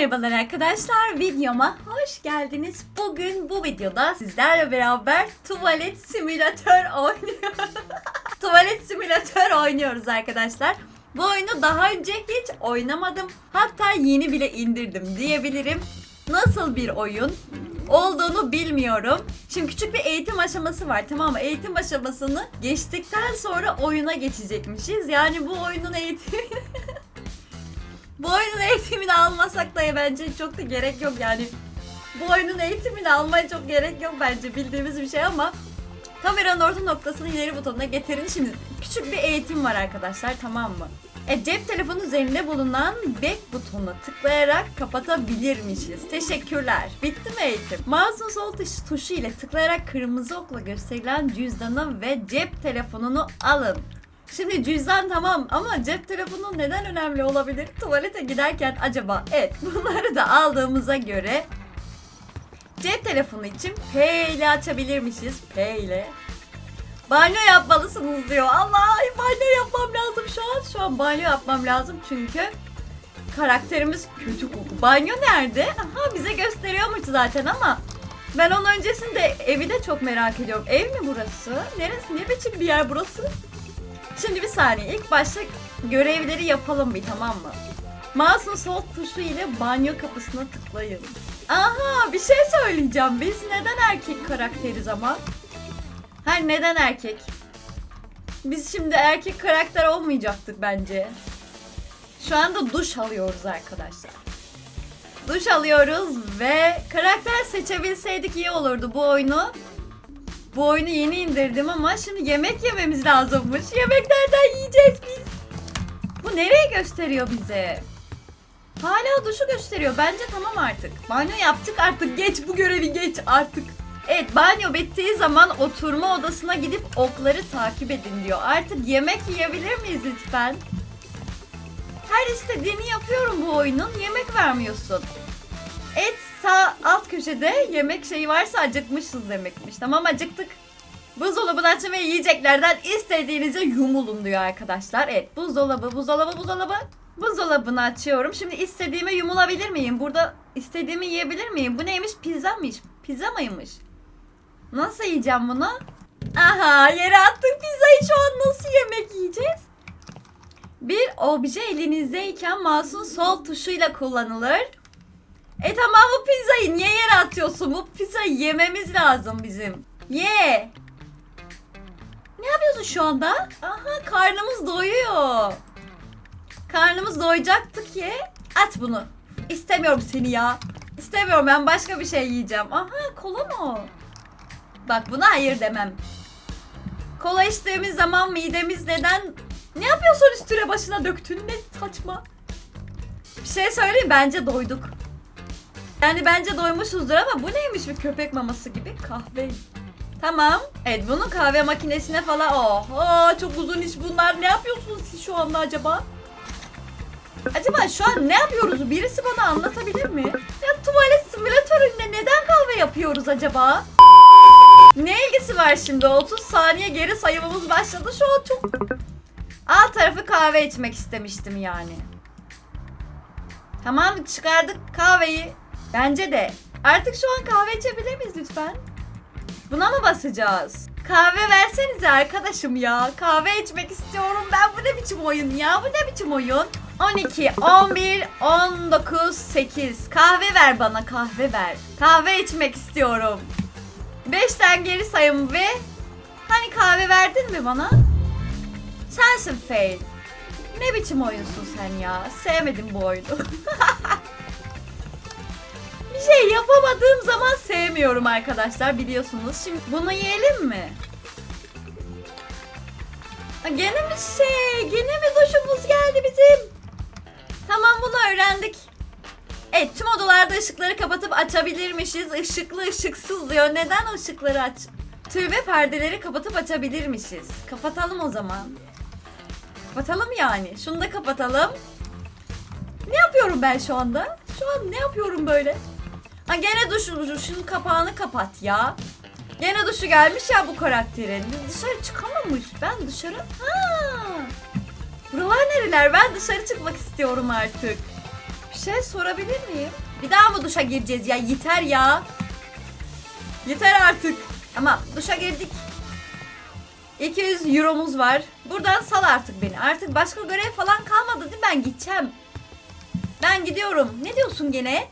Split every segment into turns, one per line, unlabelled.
merhabalar arkadaşlar. Videoma hoş geldiniz. Bugün bu videoda sizlerle beraber tuvalet simülatör oynuyoruz. tuvalet simülatör oynuyoruz arkadaşlar. Bu oyunu daha önce hiç oynamadım. Hatta yeni bile indirdim diyebilirim. Nasıl bir oyun olduğunu bilmiyorum. Şimdi küçük bir eğitim aşaması var tamam mı? Eğitim aşamasını geçtikten sonra oyuna geçecekmişiz. Yani bu oyunun eğitimi bu oyunun eğitimini almasak da bence çok da gerek yok yani. Bu oyunun eğitimini almaya çok gerek yok bence bildiğimiz bir şey ama kameranın orta noktasını ileri butonuna getirin. Şimdi küçük bir eğitim var arkadaşlar tamam mı? E, cep telefonu üzerinde bulunan back butonuna tıklayarak kapatabilirmişiz. Teşekkürler. Bitti mi eğitim? Mouse'un sol tuş- tuşu ile tıklayarak kırmızı okla gösterilen cüzdanı ve cep telefonunu alın. Şimdi cüzdan tamam ama cep telefonu neden önemli olabilir? Tuvalete giderken acaba? Evet bunları da aldığımıza göre cep telefonu için P ile açabilirmişiz. P ile. Banyo yapmalısınız diyor. Allah banyo yapmam lazım şu an. Şu an banyo yapmam lazım çünkü karakterimiz kötü koku. Banyo nerede? Aha bize gösteriyormuş zaten ama ben onun öncesinde evi de çok merak ediyorum. Ev mi burası? Neresi? Ne biçim bir yer burası? Şimdi bir saniye. İlk başta görevleri yapalım bir tamam mı? Mouse'un sol tuşu ile banyo kapısına tıklayın. Aha bir şey söyleyeceğim. Biz neden erkek karakteriz ama? Ha neden erkek? Biz şimdi erkek karakter olmayacaktık bence. Şu anda duş alıyoruz arkadaşlar. Duş alıyoruz ve karakter seçebilseydik iyi olurdu bu oyunu. Bu oyunu yeni indirdim ama şimdi yemek yememiz lazımmış. Yemek nereden yiyeceğiz biz? Bu nereye gösteriyor bize? Hala duşu gösteriyor. Bence tamam artık. Banyo yaptık artık. Geç bu görevi geç artık. Evet banyo bittiği zaman oturma odasına gidip okları takip edin diyor. Artık yemek yiyebilir miyiz lütfen? Her istediğini yapıyorum bu oyunun. Yemek vermiyorsun. Et sağ alt köşede yemek şeyi varsa acıkmışız demekmiş. Tamam acıktık. Buzdolabını açın ve yiyeceklerden istediğinize yumulun diyor arkadaşlar. Evet buzdolabı, buzdolabı, buzdolabı. Buzdolabını açıyorum. Şimdi istediğime yumulabilir miyim? Burada istediğimi yiyebilir miyim? Bu neymiş? Pizza mıymış? Pizza mıymış? Nasıl yiyeceğim bunu? Aha yere attık pizzayı şu an nasıl yemek yiyeceğiz? Bir obje elinizdeyken mouse'un sol tuşuyla kullanılır. E tamam bu pizzayı niye yere atıyorsun? Bu pizzayı yememiz lazım bizim. Ye. Ne yapıyorsun şu anda? Aha karnımız doyuyor. Karnımız doyacaktı ki. At bunu. İstemiyorum seni ya. İstemiyorum ben başka bir şey yiyeceğim. Aha kola mı? Bak buna hayır demem. Kola içtiğimiz zaman midemiz neden... Ne yapıyorsun üstüne başına döktün? Ne saçma. Bir şey söyleyeyim bence doyduk. Yani bence doymuşuzdur ama bu neymiş bir köpek maması gibi kahve. Tamam. Evet bunu kahve makinesine falan. Oh, oh çok uzun iş bunlar. Ne yapıyorsunuz siz şu anda acaba? Acaba şu an ne yapıyoruz? Birisi bana anlatabilir mi? Ya tuvalet simülatöründe neden kahve yapıyoruz acaba? Ne ilgisi var şimdi? 30 saniye geri sayımımız başladı. Şu an çok... Alt tarafı kahve içmek istemiştim yani. Tamam çıkardık kahveyi. Bence de. Artık şu an kahve içebilir miyiz lütfen? Buna mı basacağız? Kahve versenize arkadaşım ya. Kahve içmek istiyorum. Ben bu ne biçim oyun ya? Bu ne biçim oyun? 12, 11, 19, 8. Kahve ver bana kahve ver. Kahve içmek istiyorum. 5'ten geri sayım ve hani kahve verdin mi bana? Sensin fail. Ne biçim oyunsun sen ya? Sevmedim bu oyunu. Şey yapamadığım zaman sevmiyorum arkadaşlar biliyorsunuz. Şimdi bunu yiyelim mi? Gene mi şey? Gene mi duşumuz geldi bizim? Tamam bunu öğrendik. Evet tüm odalarda ışıkları kapatıp açabilirmişiz. Işıklı ışıksız diyor. Neden ışıkları aç? Tüy ve perdeleri kapatıp açabilirmişiz. Kapatalım o zaman. Kapatalım yani. Şunu da kapatalım. Ne yapıyorum ben şu anda? Şu an ne yapıyorum böyle? Ha gene duşu, şunun kapağını kapat ya. Gene duşu gelmiş ya bu karakterin. Dışarı çıkamamış. Ben dışarı... Ha. Buralar nereler? Ben dışarı çıkmak istiyorum artık. Bir şey sorabilir miyim? Bir daha mı duşa gireceğiz ya? Yeter ya. Yeter artık. Ama duşa girdik. 200 euromuz var. Buradan sal artık beni. Artık başka görev falan kalmadı değil mi? Ben gideceğim. Ben gidiyorum. Ne diyorsun gene?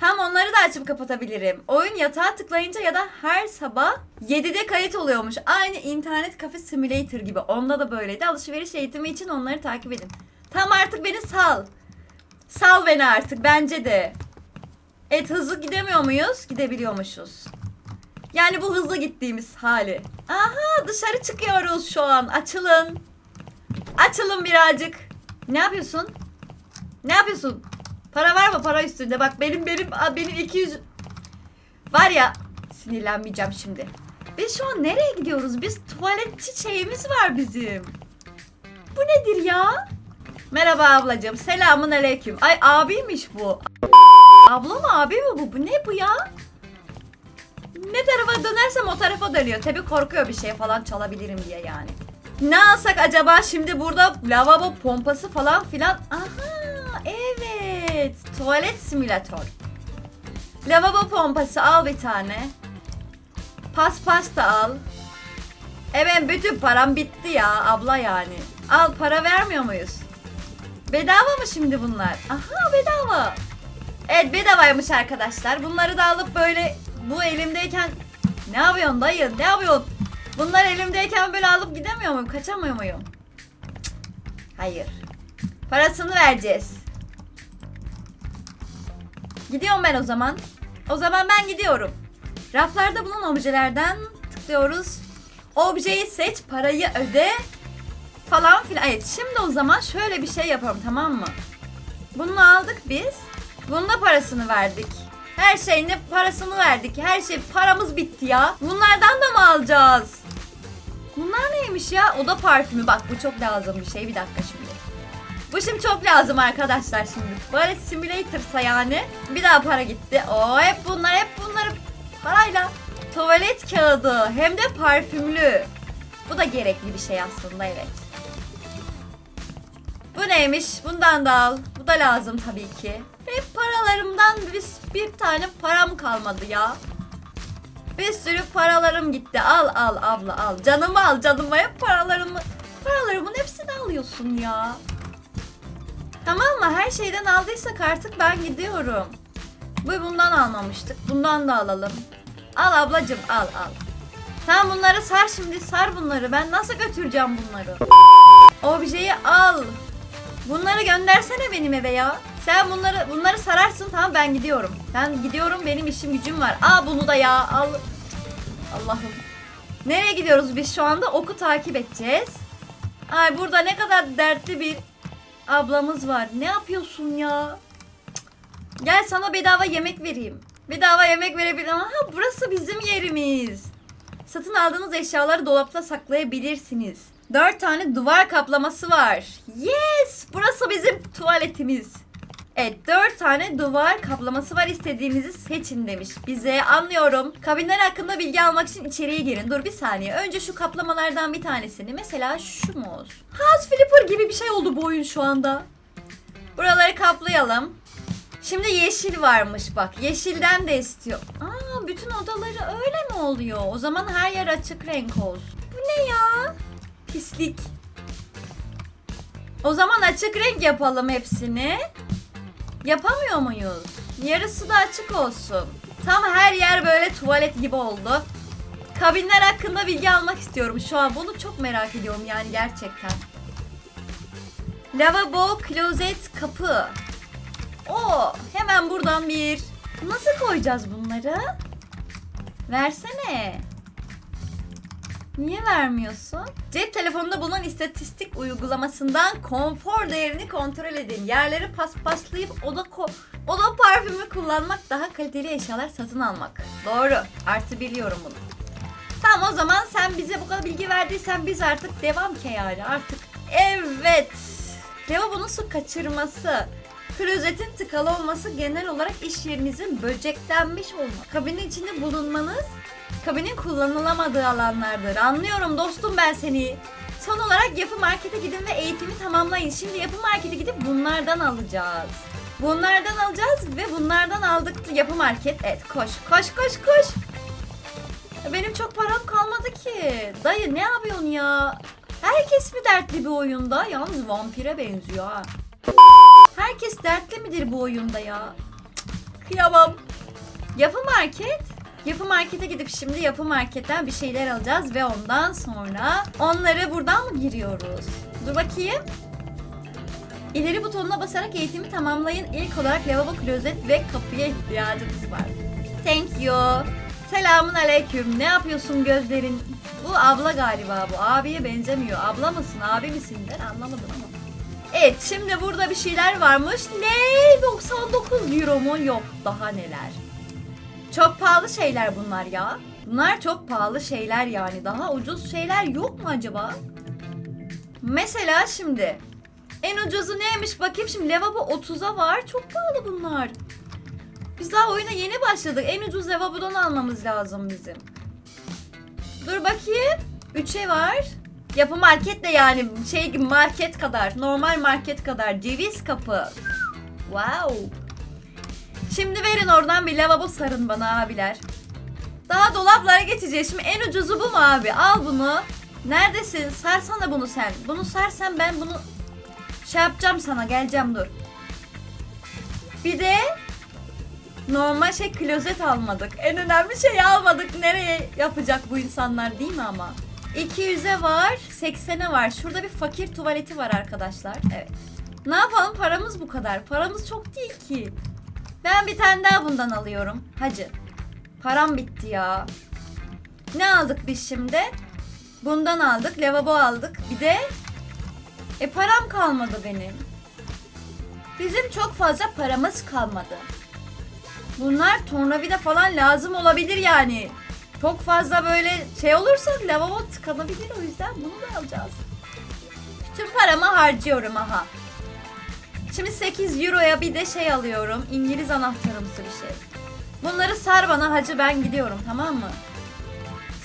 Tam onları da açıp kapatabilirim. Oyun yatağa tıklayınca ya da her sabah 7'de kayıt oluyormuş. Aynı internet kafe simulator gibi. Onda da böyleydi. Alışveriş eğitimi için onları takip edin. Tam artık beni sal. Sal beni artık bence de. Evet hızlı gidemiyor muyuz? Gidebiliyormuşuz. Yani bu hızlı gittiğimiz hali. Aha dışarı çıkıyoruz şu an. Açılın. Açılın birazcık. Ne yapıyorsun? Ne yapıyorsun? Para var mı para üstünde? Bak benim benim benim 200 var ya sinirlenmeyeceğim şimdi. Biz şu an nereye gidiyoruz? Biz tuvalet çiçeğimiz var bizim. Bu nedir ya? Merhaba ablacığım. Selamun aleyküm. Ay abiymiş bu. Abla mı abi mi bu? Bu ne bu ya? Ne tarafa dönersem o tarafa dönüyor. Tabii korkuyor bir şey falan çalabilirim diye yani. Ne alsak acaba şimdi burada lavabo pompası falan filan. Evet. Tuvalet simülatör. Lavabo pompası al bir tane. Paspas da al. Evet bütün param bitti ya abla yani. Al para vermiyor muyuz? Bedava mı şimdi bunlar? Aha bedava. Evet bedavaymış arkadaşlar. Bunları da alıp böyle bu elimdeyken ne yapıyorsun dayı ne yapıyorsun? Bunlar elimdeyken böyle alıp gidemiyor muyum? Kaçamıyor muyum? Cık, Hayır. Parasını vereceğiz. Gidiyorum ben o zaman. O zaman ben gidiyorum. Raflarda bulunan objelerden tıklıyoruz. Objeyi seç, parayı öde falan filan. Evet şimdi o zaman şöyle bir şey yapalım tamam mı? Bunu aldık biz. Bunun da parasını verdik. Her şeyin de parasını verdik. Her şey paramız bitti ya. Bunlardan da mı alacağız? Bunlar neymiş ya? Oda parfümü. Bak bu çok lazım bir şey. Bir dakika şimdi. Bu şimdi çok lazım arkadaşlar şimdi. Böyle simulator'sa yani. Bir daha para gitti. O hep bunlar hep bunları parayla. Tuvalet kağıdı hem de parfümlü. Bu da gerekli bir şey aslında evet. Bu neymiş? Bundan da al. Bu da lazım tabii ki. Hep paralarımdan bir, bir tane param kalmadı ya. Bir sürü paralarım gitti. Al al abla al. Canımı al canımı. Hep paralarımı. Paralarımın hepsini alıyorsun ya. Tamam mı? Her şeyden aldıysak artık ben gidiyorum. Bu bundan almamıştık. Bundan da alalım. Al ablacım al al. Tamam bunları sar şimdi sar bunları. Ben nasıl götüreceğim bunları? Objeyi al. Bunları göndersene benim eve ya. Sen bunları bunları sararsın tamam ben gidiyorum. Ben gidiyorum benim işim gücüm var. Aa bunu da ya al. Allah'ım. Nereye gidiyoruz biz şu anda? Oku takip edeceğiz. Ay burada ne kadar dertli bir ablamız var. Ne yapıyorsun ya? Gel sana bedava yemek vereyim. Bedava yemek verebilirim. Aha burası bizim yerimiz. Satın aldığınız eşyaları dolapta saklayabilirsiniz. 4 tane duvar kaplaması var. Yes! Burası bizim tuvaletimiz. Evet 4 tane duvar kaplaması var istediğinizi seçin demiş bize anlıyorum. Kabinler hakkında bilgi almak için içeriye girin. Dur bir saniye önce şu kaplamalardan bir tanesini mesela şu mu olsun? House Flipper gibi bir şey oldu bu oyun şu anda. Buraları kaplayalım. Şimdi yeşil varmış bak. Yeşilden de istiyor. Aa bütün odaları öyle mi oluyor? O zaman her yer açık renk olsun. Bu ne ya? Pislik. O zaman açık renk yapalım hepsini. Yapamıyor muyuz? Yarısı da açık olsun. Tam her yer böyle tuvalet gibi oldu. Kabinler hakkında bilgi almak istiyorum şu an. Bunu çok merak ediyorum yani gerçekten. Lavabo, klozet, kapı. Oo, hemen buradan bir. Nasıl koyacağız bunları? Versene. Niye vermiyorsun? Cep telefonunda bulunan istatistik uygulamasından konfor değerini kontrol edin. Yerleri paspaslayıp oda ko oda parfümü kullanmak daha kaliteli eşyalar satın almak. Doğru. Artı biliyorum bunu. Tamam o zaman sen bize bu kadar bilgi verdiysen biz artık devam ki artık. Evet. Lavabonun su kaçırması. Klozetin tıkalı olması genel olarak iş yerinizin böceklenmiş olması. Kabinin içinde bulunmanız kabinin kullanılamadığı alanlardır. Anlıyorum dostum ben seni. Son olarak yapı markete gidin ve eğitimi tamamlayın. Şimdi yapı markete gidip bunlardan alacağız. Bunlardan alacağız ve bunlardan aldık yapı market. Evet koş koş koş koş. Benim çok param kalmadı ki. Dayı ne yapıyorsun ya? Herkes mi dertli bir oyunda? Yalnız vampire benziyor ha. Herkes dertli midir bu oyunda ya? Cık, Kıyamam. Yapı market. Yapı markete gidip şimdi yapı marketten bir şeyler alacağız ve ondan sonra onları buradan mı giriyoruz? Dur bakayım. İleri butonuna basarak eğitimi tamamlayın. İlk olarak lavabo, klozet ve kapıya ihtiyacımız var. Thank you. Selamun aleyküm. Ne yapıyorsun gözlerin? Bu abla galiba bu. Abiye benzemiyor. Abla mısın? Abi misin? Ben anlamadım ama. Evet şimdi burada bir şeyler varmış. Ne? 99 euro mu? Yok daha neler. Çok pahalı şeyler bunlar ya. Bunlar çok pahalı şeyler yani. Daha ucuz şeyler yok mu acaba? Mesela şimdi en ucuzu neymiş bakayım şimdi lavabo 30'a var. Çok pahalı bunlar. Biz daha oyuna yeni başladık. En ucuz lavabodan almamız lazım bizim. Dur bakayım. 3'e var. Yapı market de yani şey gibi market kadar. Normal market kadar. Ceviz kapı. Wow. Şimdi verin oradan bir lavabo sarın bana abiler. Daha dolaplara geçeceğiz. Şimdi en ucuzu bu mu abi? Al bunu. Neredesin? Sarsana bunu sen. Bunu sarsan ben bunu şey yapacağım sana. Geleceğim dur. Bir de normal şey klozet almadık. En önemli şeyi almadık. Nereye yapacak bu insanlar değil mi ama? 200'e var, 80'e var. Şurada bir fakir tuvaleti var arkadaşlar. Evet. Ne yapalım? Paramız bu kadar. Paramız çok değil ki. Ben bir tane daha bundan alıyorum. Hacı. Param bitti ya. Ne aldık biz şimdi? Bundan aldık. Lavabo aldık. Bir de e param kalmadı benim. Bizim çok fazla paramız kalmadı. Bunlar tornavida falan lazım olabilir yani. Çok fazla böyle şey olursa lavabo tıkanabilir o yüzden bunu da alacağız. Bütün paramı harcıyorum aha. Şimdi 8 euroya bir de şey alıyorum. İngiliz anahtarımsı bir şey. Bunları sar bana hacı ben gidiyorum tamam mı?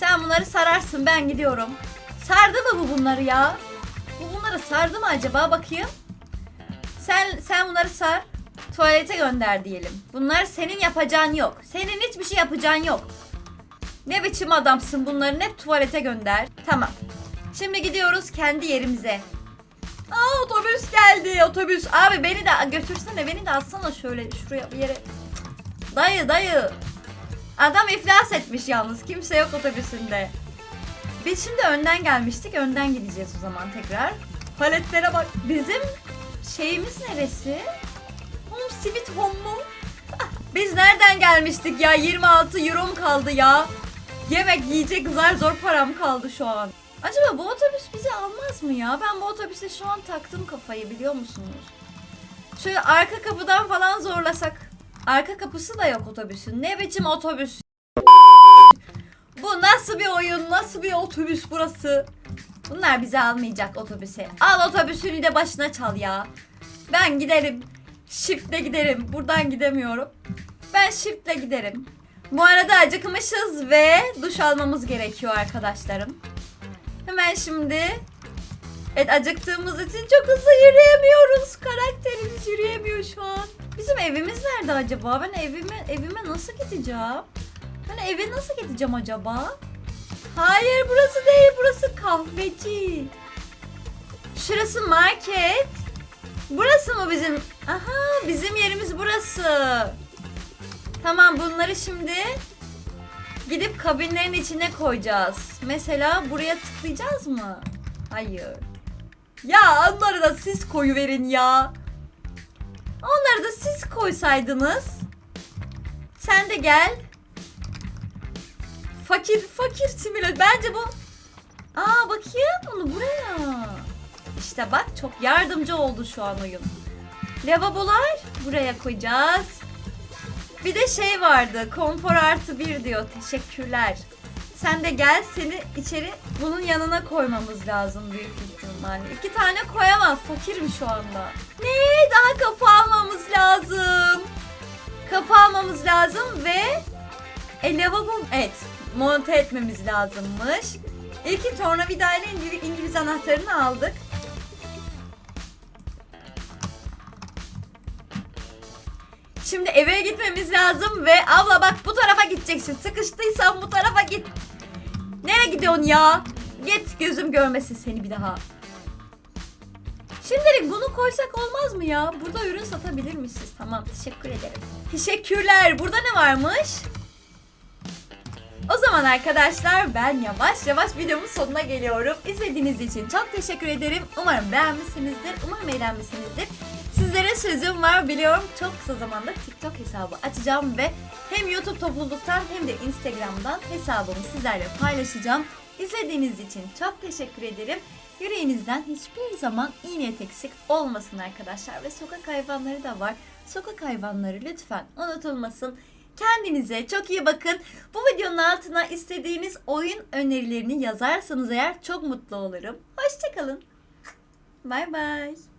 Sen bunları sararsın ben gidiyorum. Sardı mı bu bunları ya? Bu bunları sardı mı acaba bakayım? Sen sen bunları sar. Tuvalete gönder diyelim. Bunlar senin yapacağın yok. Senin hiçbir şey yapacağın yok. Ne biçim adamsın bunların hep tuvalete gönder. Tamam. Şimdi gidiyoruz kendi yerimize. Otobüs geldi otobüs. Abi beni de götürsene beni de atsana şöyle şuraya bir yere. Dayı dayı. Adam iflas etmiş yalnız. Kimse yok otobüsünde. Biz şimdi önden gelmiştik. Önden gideceğiz o zaman tekrar. Paletlere bak. Bizim şeyimiz neresi? Home Sweet Home mu? Biz nereden gelmiştik ya? 26 euro kaldı ya? Yemek yiyecek zar zor param kaldı şu an. Acaba bu otobüs bizi almaz mı ya? Ben bu otobüse şu an taktım kafayı biliyor musunuz? Şöyle arka kapıdan falan zorlasak. Arka kapısı da yok otobüsün. Ne biçim otobüs? Bu nasıl bir oyun? Nasıl bir otobüs burası? Bunlar bizi almayacak otobüse. Al otobüsünü de başına çal ya. Ben giderim. Shift'le giderim. Buradan gidemiyorum. Ben shift'le giderim. Bu arada acıkmışız ve duş almamız gerekiyor arkadaşlarım. Hemen şimdi Evet acıktığımız için çok hızlı yürüyemiyoruz. Karakterimiz yürüyemiyor şu an. Bizim evimiz nerede acaba? Ben evime evime nasıl gideceğim? Ben eve nasıl gideceğim acaba? Hayır burası değil burası kahveci. Şurası market. Burası mı bizim? Aha bizim yerimiz burası. Tamam bunları şimdi gidip kabinlerin içine koyacağız. Mesela buraya tıklayacağız mı? Hayır. Ya onları da siz koyuverin ya. Onları da siz koysaydınız. Sen de gel. Fakir fakir simülatör. Bence bu. Aa bakayım onu buraya. İşte bak çok yardımcı oldu şu an oyun. Lavabolar buraya koyacağız. Bir de şey vardı. Konfor artı bir diyor. Teşekkürler. Sen de gel seni içeri bunun yanına koymamız lazım büyük ihtimalle. İki tane koyamaz. Fakirim şu anda. Ne? Daha kapı almamız lazım. Kapı almamız lazım ve e, lavabo evet monte etmemiz lazımmış. İlki tornavida ile İngiliz anahtarını aldık. Şimdi eve gitmemiz lazım ve abla bak bu tarafa gideceksin. Sıkıştıysan bu tarafa git. Nereye gidiyorsun ya? Git gözüm görmesin seni bir daha. Şimdilik bunu koysak olmaz mı ya? Burada ürün satabilirmişiz. Tamam teşekkür ederim. Teşekkürler. Burada ne varmış? O zaman arkadaşlar ben yavaş yavaş videomun sonuna geliyorum. İzlediğiniz için çok teşekkür ederim. Umarım beğenmişsinizdir. Umarım eğlenmişsinizdir. Sizlere sözüm var biliyorum. Çok kısa zamanda TikTok hesabı açacağım ve hem YouTube topluluktan hem de Instagram'dan hesabımı sizlerle paylaşacağım. İzlediğiniz için çok teşekkür ederim. Yüreğinizden hiçbir zaman niyet eksik olmasın arkadaşlar. Ve sokak hayvanları da var. Sokak hayvanları lütfen unutulmasın. Kendinize çok iyi bakın. Bu videonun altına istediğiniz oyun önerilerini yazarsanız eğer çok mutlu olurum. Hoşçakalın. Bay bay.